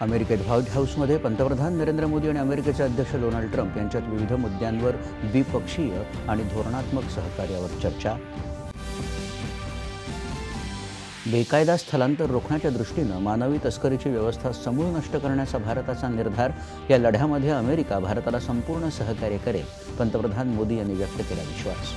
अमेरिकेत व्हाईट हाऊसमध्ये पंतप्रधान नरेंद्र मोदी आणि अमेरिकेचे अध्यक्ष डोनाल्ड ट्रम्प यांच्यात विविध मुद्द्यांवर द्विपक्षीय आणि धोरणात्मक सहकार्यावर चर्चा. बेकायदा स्थलांतर रोखण्याच्या दृष्टीनं मानवी तस्करीची व्यवस्था समूळ नष्ट करण्याचा भारताचा निर्धार या लढ्यामध्ये अमेरिका भारताला संपूर्ण सहकार्य करेल पंतप्रधान मोदी यांनी व्यक्त केला विश्वास.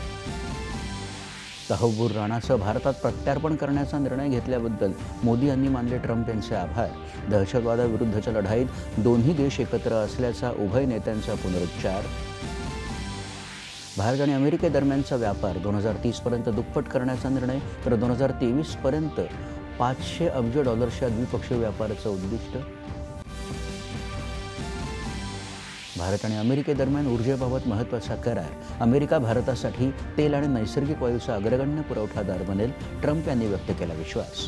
तहव्वूर राणाचं भारतात प्रत्यार्पण करण्याचा निर्णय घेतल्याबद्दल मोदी यांनी मानले ट्रम्प यांचे आभार. दहशतवादाविरुद्धच्या लढाईत दोन्ही देश एकत्र असल्याचा उभय नेत्यांचा पुनरुच्चार. भारत आणि अमेरिकेदरम्यानचा व्यापार दोन हजार तीसपर्यंत दुप्पट करण्याचा निर्णय तर दोन हजार तेवीसपर्यंत पाचशे अब्ज डॉलर्सच्या द्विपक्षीय व्यापाराचं उद्दिष्ट भारत आणि अमेरिकेदरम्यान ऊर्जेबाबत महत्त्वाचा करार. अमेरिका भारतासाठी तेल आणि नैसर्गिक वायूचा अग्रगण्य पुरवठादार बनेल ट्रम्प यांनी व्यक्त केला विश्वास.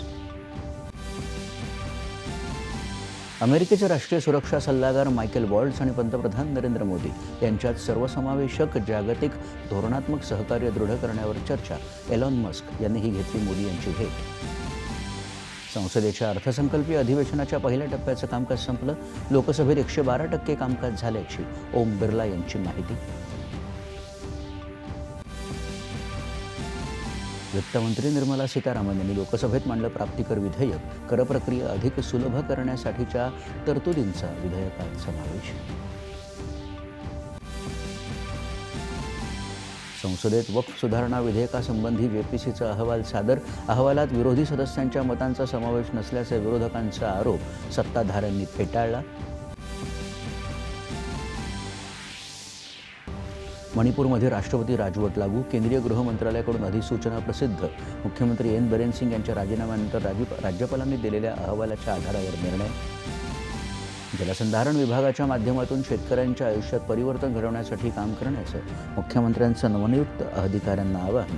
अमेरिकेचे राष्ट्रीय सुरक्षा सल्लागार मायकेल वॉल्ड्स आणि पंतप्रधान नरेंद्र मोदी यांच्यात सर्वसमावेशक जागतिक धोरणात्मक सहकार्य दृढ करण्यावर चर्चा. एलॉन मस्क यांनी ही घेतली मोदी यांची भेट. संसदेच्या अर्थसंकल्पीय अधिवेशनाच्या पहिल्या टप्प्याचं कामकाज संपलं. लोकसभेत एकशे बारा टक्के कामकाज झाल्याची ओम बिर्ला यांची माहिती. वित्तमंत्री निर्मला सीतारामन यांनी लोकसभेत मांडलं प्राप्तिकर विधेयक. करप्रक्रिया अधिक सुलभ करण्यासाठीच्या तरतुदींचा विधेयकात समावेश. संसदेत वक्फ सुधारणा विधेयकासंबंधी जेपीसीचा अहवाल सादर. अहवालात विरोधी सदस्यांच्या मतांचा समावेश नसल्याचा विरोधकांचा आरोप. सत्ताधाऱ्यांनी फेटाळला. मणिपूरमध्ये राष्ट्रपती राजवट लागू. केंद्रीय गृह मंत्रालयाकडून अधिसूचना प्रसिद्ध. मुख्यमंत्री एन. बिरेन सिंग यांच्या राजीनाम्यानंतर राज्यपालांनी दिलेल्या अहवालाच्या आधारावर निर्णय. जलसंधारण विभागाच्या माध्यमातून शेतकऱ्यांच्या आयुष्यात परिवर्तन घडवण्यासाठी काम करण्याचं मुख्यमंत्र्यांचं नवनियुक्त अधिकाऱ्यांना आवाहन.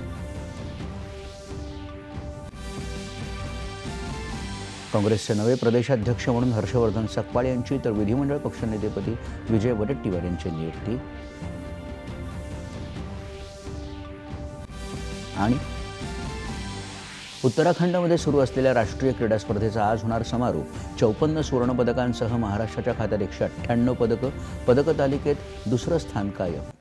काँग्रेसचे नवे प्रदेशाध्यक्ष म्हणून हर्षवर्धन सकपाळ यांची तर विधिमंडळ पक्षनेतेपदी विजय वडेट्टीवार यांची नियुक्ती. आणि उत्तराखंडमध्ये सुरू असलेल्या राष्ट्रीय क्रीडा स्पर्धेचा आज होणार समारोप. चौपन्न सुवर्णपदकांसह महाराष्ट्राच्या खात्यात एकशे अठ्ठ्याण्णव पदकं पदकतालिकेत दुसरं स्थान कायम.